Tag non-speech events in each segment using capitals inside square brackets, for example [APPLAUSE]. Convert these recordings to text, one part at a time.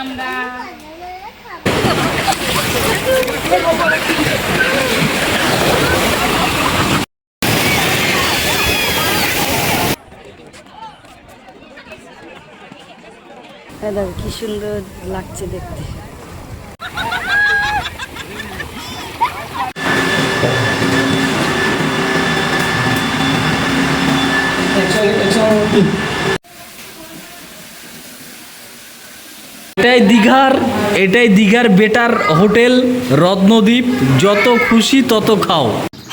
আমরা। হ্যাঁ কি সুন্দর লাগছে দেখতে। দীঘার এটাই দীঘার বেটার হোটেল রত্নদ্বীপ। যত খুশি তত খাও।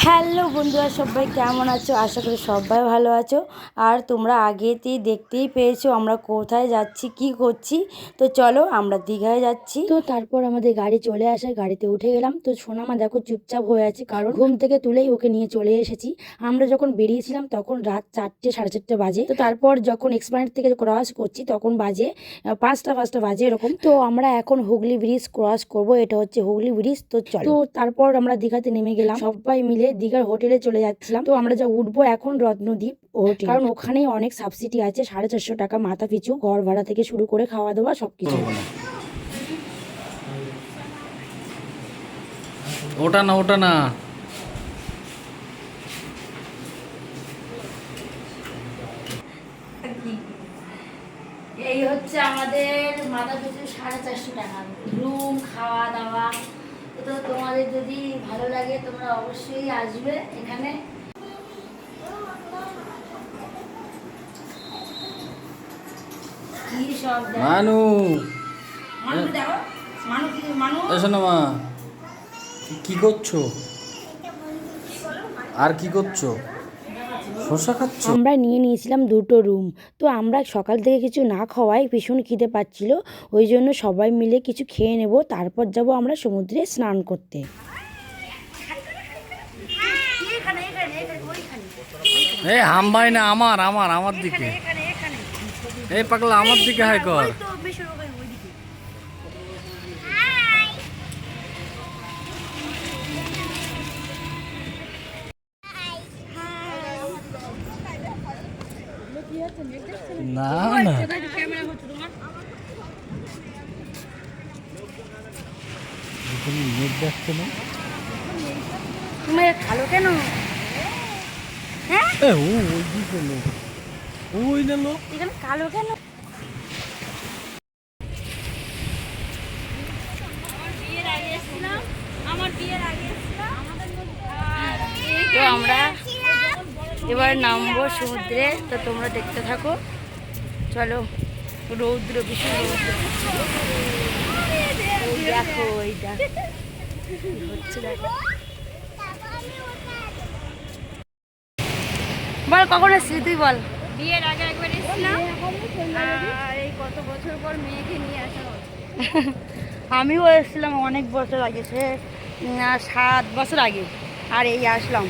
হ্যালো বন্ধুরা সবাই কেমন আছো? আশা করি সবাই ভালো আছো। আর তোমরা আগেতেই দেখতেই পেয়েছ আমরা কোথায় যাচ্ছি কি করছি। তো চলো আমরা দীঘায় যাচ্ছি। তো তারপর আমাদের গাড়ি চলে আসে গাড়িতে উঠে গেলাম। তো সোনামা দেখো চুপচাপ হয়ে আছে কারণ ঘুম থেকে তুলেই ওকে নিয়ে চলে এসেছি। আমরা যখন বেরিয়েছিলাম তখন রাত চারটে সাড়ে চারটে বাজে। তো তারপর যখন এক্সপ্লানেট থেকে ক্রস করছি তখন বাজে পাঁচটা পাঁচটা বাজে এরকম। তো আমরা এখন হুগলি ব্রিজ ক্রস করব এটা হচ্ছে হুগলি ব্রিজ তো চলো। তো তারপর আমরা দীঘাতে নেমে গেলাম। সবাই মিলে দীঘার হোটেলে চলে যাচ্ছিলাম। তো আমরা যা উঠবো এখন রত্নদ্বীপ হোটেল কারণ ওখানে অনেক সাবসিডি আছে সাড়ে চারশো টাকা মাথা পিছু ঘর ভাড়া থেকে শুরু করে খাওয়া দাওয়া সবকিছু। ওটা না ওটা না। এই হচ্ছে আমাদের মাথা পিছু সাড়ে চারশো টাকা। রুম খাওয়া দাওয়া। তো তোমাদের যদি ভালো লাগে তোমরা অবশ্যই আসবে এখানে। কি সব দেখো। মানু। কি করছ? আর কি করছ? শশা খাচ্ছ? আমরা নিয়ে নিয়েছিলাম দুটো রুম। তো আমরা সকাল থেকে কিছু না খাওয়াই ভীষণ খিদে পাচ্ছিল। ওই জন্য সবাই মিলে কিছু খেয়ে নেব তারপর যাব আমরা সমুদ্রে স্নান করতে। এই হামবাই না আমার আমার আমার দিকে। এই পাগলা আমার দিকে হাই কর। না না এখানে নেট দেখছে না? তুমি খালো কেন? এ ও ওই দিকে লোক। ওই না লোক। এখানে কালো কেন? তো আমরা এবার নামবো সমুদ্রে। তো তোমরা দেখতে থাকো। চলো রৌদ্র ভীষণ রৌদ্র। ওই দেখো ওই দেখো। হচ্ছে দেখো। বল কখন এসছিস তুই বল। বিয়ের আগে একবার এসেছিলাম। এই কত বছর পর মেয়েকে নিয়ে আসা [LAUGHS] আমিও এসেছিলাম অনেক বছর আগে সে সাত বছর আগে। আর এই আসলাম।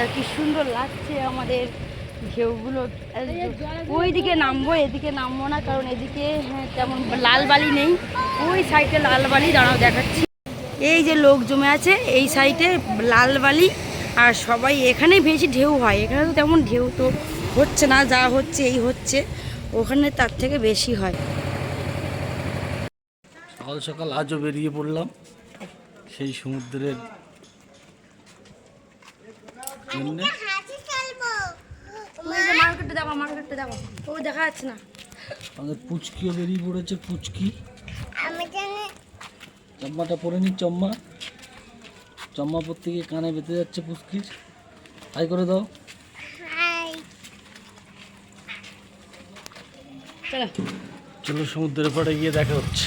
আর কি সুন্দর লাগছে আমাদের। ঢেউগুলো ওই দিকে নামবো এদিকে নামবো না কারণ এদিকে হ্যাঁ, তেমন লাল বালি নেই। ওই সাইডে লাল বালি দাঁড়াও দেখাচ্ছি। এই যে লোক জমে আছে এই সাইডে লাল বালি আর সবাই এখানে বেশি ঢেউ হয়। এখানে তো তেমন ঢেউ তো হচ্ছে না যা হচ্ছে এই হচ্ছে। ওখানে তার থেকে বেশি হয়। সকাল সকাল আজও বেরিয়ে পড়লাম। সেই সমুদ্রের জন্যে। মার্কেটে মার্কেটে দেখো ও দেখা যাচ্ছে না। আমাদের পুচকিও বেরিয়ে পড়েছে পুচকি। চম্মাটা পরে নি চম্মা। চম্মা পরতে গিয়ে কানে বেঁধে যাচ্ছে পুচকির। হাই করে দাও। চলো চলো সমুদ্রের পাড়ে গিয়ে দেখা হচ্ছে।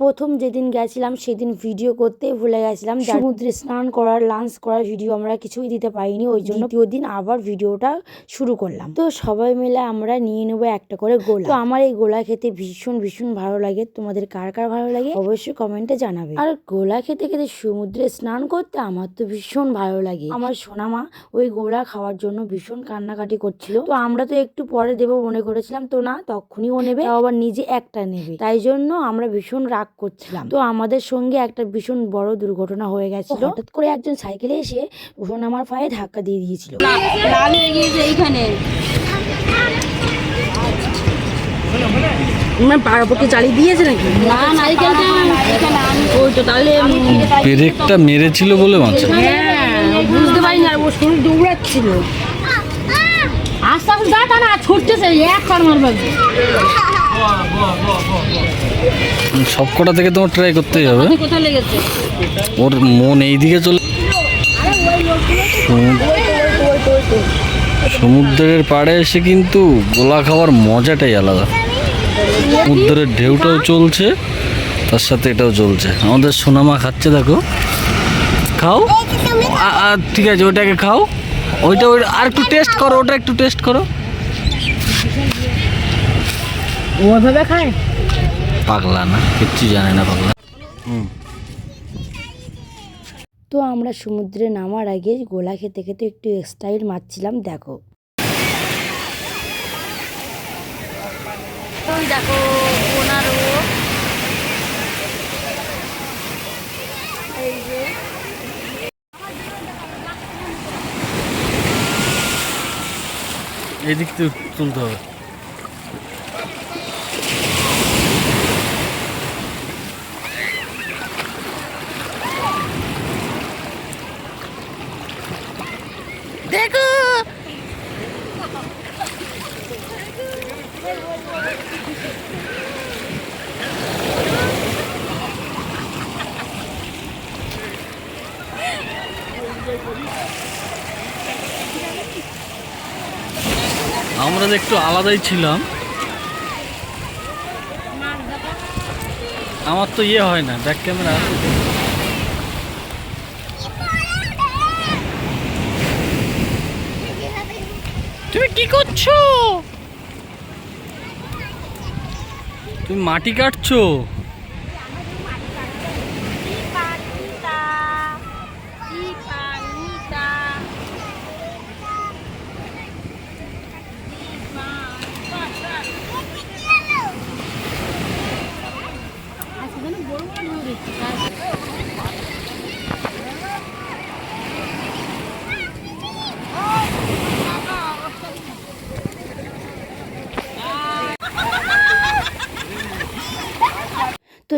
প্রথম যেদিন গেছিলাম সেদিন ভিডিও করতেই ভুলে গেছিলাম। সমুদ্রে স্নান করার লাঞ্চ করার ভিডিও আমরা কিছুই দিতে পারিনি ওই জন্য দ্বিতীয় দিন আবার ভিডিওটা শুরু করলাম। তো সবাই মিলে আমরা নিয়ে নেব একটা করে গোলা। তো আমার এই গোলা খেতে ভীষণ ভীষণ ভালো লাগে। তোমাদের কার কার ভালো লাগে? অবশ্যই কমেন্টে জানাবে। আর গোলা খেতে খেতে সমুদ্রে স্নান করতে আমার তো ভীষণ ভালো লাগে। আমার সোনামা ওই গোলা খাওয়ার জন্য ভীষণ কান্নাকাটি করছিল। তো আমরা তো একটু পরে দেবো মনে করেছিলাম। তো না তখনই ও নেবে। আবার নিজে একটা নেবে। তাই জন্য আমরা ভীষণ রাগ করছিলাম। তো আমাদের সঙ্গে একটা ভীষণ বড় দুর্ঘটনা হয়ে গেছিল। হঠাৎ করে একজন সাইকেলে এসে ভীষণ আমার পায়ে ধাক্কা দিয়ে দিয়েছিল। লাল হয়ে গিয়েছে এইখানে। মানে চালিয়ে দিয়েছে নাকি? না নারিকেলটা ওই তো তাহলে পেরেকটা মেরেছিল বলে মাছ হ্যাঁ বুঝতে পারি না ও শরীর দৌড়াচ্ছিল। আস্তে আস্তে না ছুটতেছে এক কার মারবে। সবকটা থেকে তোমার ট্রাই করতেই হবে। ওর মন এইদিকে চলে সমুদ্রের পাড়ে এসে কিন্তু গোলা খাওয়ার মজাটাই আলাদা। সমুদ্রের ঢেউটাও চলছে তার সাথে এটাও চলছে। আমাদের সোনামা খাচ্ছে দেখো। খাও। ঠিক আছে ওটাকে খাও। ওইটা ওই আর একটু টেস্ট করো ওটা একটু টেস্ট করো। ওভাবে খায়? পাগলা না কিচ্ছু জানে না পাগলা। তো আমরা সমুদ্রে নামার আগে গোলা খেতে খেতে একটু এক্সটাইল মারছিলাম দেখো। দেখো পনেরো এই যে। এই তুলতে হবে দেখো আমরা একটু আলাদাই ছিলাম, আমার তো ইয়ে হয় না ব্যাক ক্যামেরা তুমি কি করছ? তুমি মাটি কাটছো?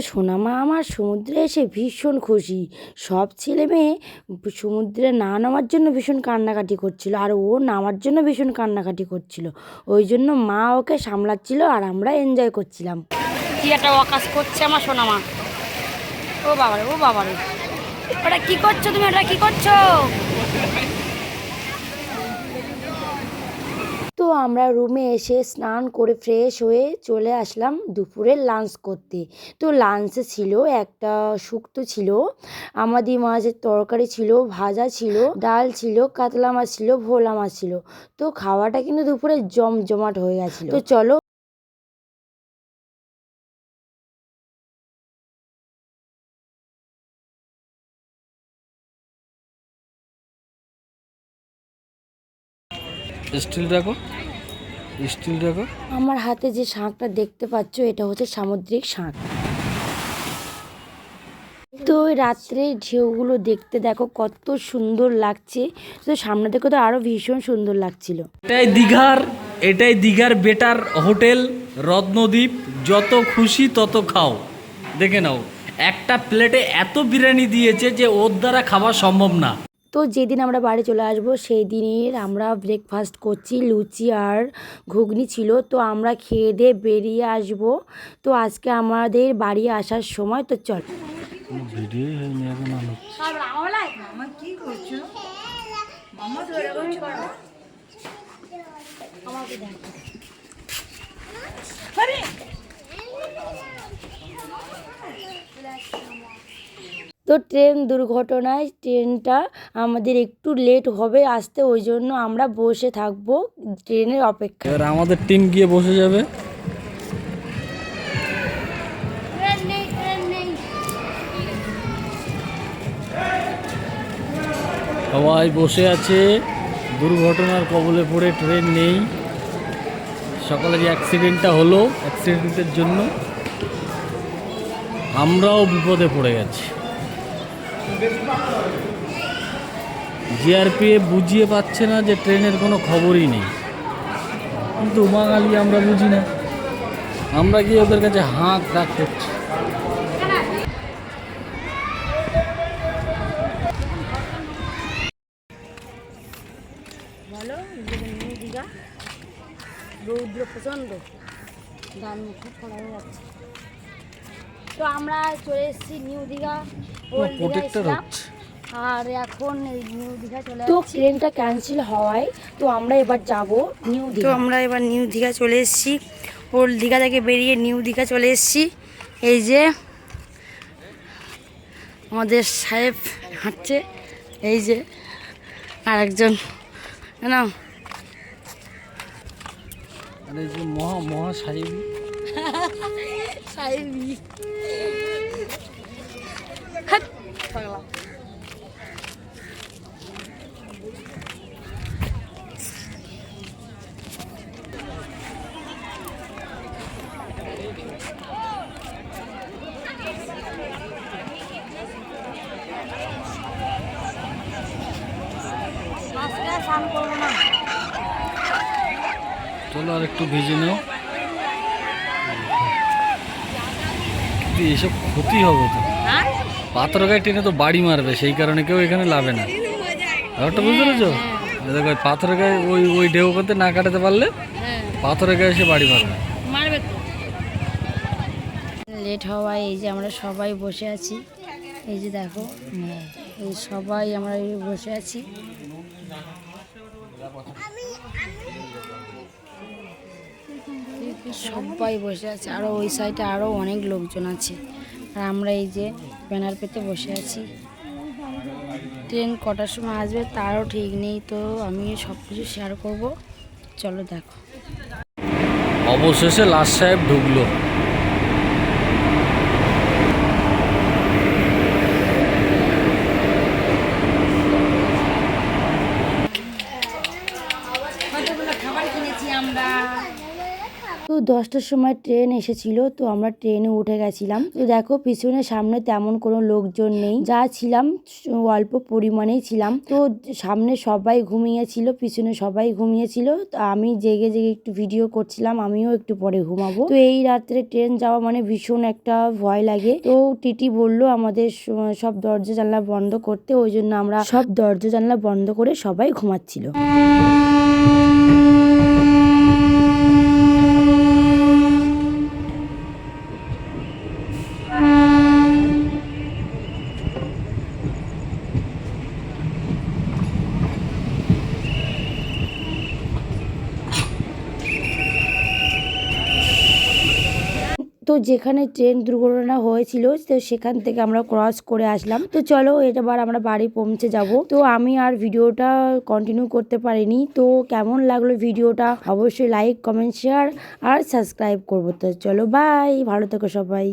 সোনামা আমার সমুদ্রে এসে ভীষণ খুশি। সব ছেলে মেয়ে সমুদ্রে না নামার জন্য ভীষণ কান্নাকাটি করছিল আর ও নামার জন্য ভীষণ কান্নাকাটি করছিল। ওই জন্য মা ওকে সামলাচ্ছিল আর আমরা এনজয় করছিলাম। কি একটা অকাশ করছে আমার সোনামা ও বাবারে ও বাবারে। ওটা কি করছ তুমি? ওটা কি করছ? আমরা রুমে এসে স্নান করে ফ্রেশ হয়ে চলে আসলাম দুপুরের লাঞ্চ করতে। তো লাঞ্চে ছিল, একটা শুক্তো ছিল, আমাদের মাছের তরকারি ছিল, ভাজা ছিল, ডাল ছিল, কাতলা মাছ ছিল, ভোলা মাছ ছিল। তো খাওয়াটা কিন্তু দুপুরে জমজমাট হয়ে গেছিল। তো চলো স্টিল রাখো স্টিল রাখো আমার হাতে যে শাঁখটা দেখতে পাচ্ছ এটা হচ্ছে সামুদ্রিক শাঁখ। তো ওই রাত্রে ঢেউগুলো দেখতে দেখো কত সুন্দর লাগছে। তো সামনে থেকে তো আরও ভীষণ সুন্দর লাগছিল। এটাই দীঘার এটাই দীঘার বেটার হোটেল রত্নদ্বীপ। যত খুশি তত খাও। দেখে নাও একটা প্লেটে এত বিরিয়ানি দিয়েছে যে ওর দ্বারা খাওয়া সম্ভব না। তো যেদিন আমরা বাড়ি চলে আসব সেই দিনের আমরা ব্রেকফাস্ট করছি। লুচি আর ঘুগনি ছিল। তো আমরা খেয়ে দিয়ে বেরিয়ে আসব। তো আজকে আমাদের বাড়ি আসার সময়। তো চল। আলো তো ট্রেন দুর্ঘটনায় ট্রেনটা আমাদের একটু লেট হবে আসতে ওই জন্য আমরা বসে থাকব ট্রেনের অপেক্ষা এবার আমাদের টিম গিয়ে বসে যাবে। সবাই বসে আছে দুর্ঘটনার কবলে পড়ে ট্রেন নেই। সকালে যে অ্যাক্সিডেন্টটা হলো অ্যাক্সিডেন্টের জন্য। আমরাও বিপদে পড়ে গেছি। জিআরপিএফ বুঝিয়ে পাচ্ছে না যে ট্রেনের কোনো খবরই নেই। কিন্তু বাঙালি আমরা বুঝি না। আমরা গিয়ে ওদের কাছে হাত ডাক করছি। নিউ দীঘা রৌদ্র প্রচণ্ড। খোলা যাচ্ছে। তো আমরা চলে এসেছি নিউ দীঘা। প্রোটেক্টর হচ্ছে। আর এখন এই নিউ দীঘা চলে তো ট্রেনটা ক্যান্সেল হওয়ায় তো আমরা এবার যাব নিউ দীঘা। তো আমরা এবার নিউ দীঘা চলে এসেছি। ওল্ড দীঘা থেকে বেরিয়ে নিউ দীঘা চলে এসেছি। এই যে আমাদের সাহেব হাঁটছে। এই যে আরেকজন না আর এই যে মহা মহা সাহেবী। [LAUGHS] সাহেবি। ভিজে নাও এসব ক্ষতি হবে তো। হ্যাঁ? পাথর গায়ে টেনে তো বাড়ি মারবে সেই কারণে কেউ এখানে লাভে না। ব্যাপারটা বুঝতে পেরেছ? এই দেখো পাথর গায়ে ওই ওই ঢেউ করতে না কাটাতে পারলে হ্যাঁ। পাথরের গায়ে এসে বাড়ি মারবে। মারবে লেট হওয়ায় এই যে আমরা সবাই বসে আছি। এই যে দেখো এই সবাই আমরা এই বসে আছি। সবাই বসে আছে। আরও ওই সাইডে আরও অনেক লোকজন আছে। আর আমরা এই যে ব্যানার পেতে বসে আছি। ট্রেন কটার সময় আসবে তারও ঠিক নেই, তো আমি সব কিছু শেয়ার করব। চলো দেখো। অবশেষে লাস্ট সাহেব ঢুকলো কতগুলো খাবার কিনেছি আমরা তো দশটার সময় ট্রেন এসেছিল, তো আমরা ট্রেনে উঠে গেছিলাম। তো দেখো, পিছনে সামনে তেমন কোনো লোকজন নেই। যা ছিলাম, অল্প পরিমাণেই ছিলাম। তো সামনে সবাই ঘুমিয়েছিল, পিছনে সবাই ঘুমিয়েছিল। তো আমি জেগে জেগে একটু ভিডিও করছিলাম, আমিও একটু পরে ঘুমাবো। তো এই রাত্রে ট্রেন যাওয়া মানে ভীষণ একটা ভয় লাগে। তো টিটি বলল আমাদের সব দরজা জানলা বন্ধ করতে। ওই জন্য আমরা সব দরজা জানলা বন্ধ করে সবাই ঘুমাচ্ছিল। তো যেখানে ট্রেন দুর্ঘটনা হয়েছিল, তো সেখান থেকে আমরা ক্রস করে আসলাম। তো চলো এটাবার আমরা বাড়ি পৌঁছে যাব। তো আমি আর ভিডিওটা কন্টিনিউ করতে পারিনি। তো কেমন লাগল ভিডিওটা? অবশ্যই লাইক কমেন্ট শেয়ার আর সাবস্ক্রাইব করব। তো চলো বাই ভালো থেকো সবাই।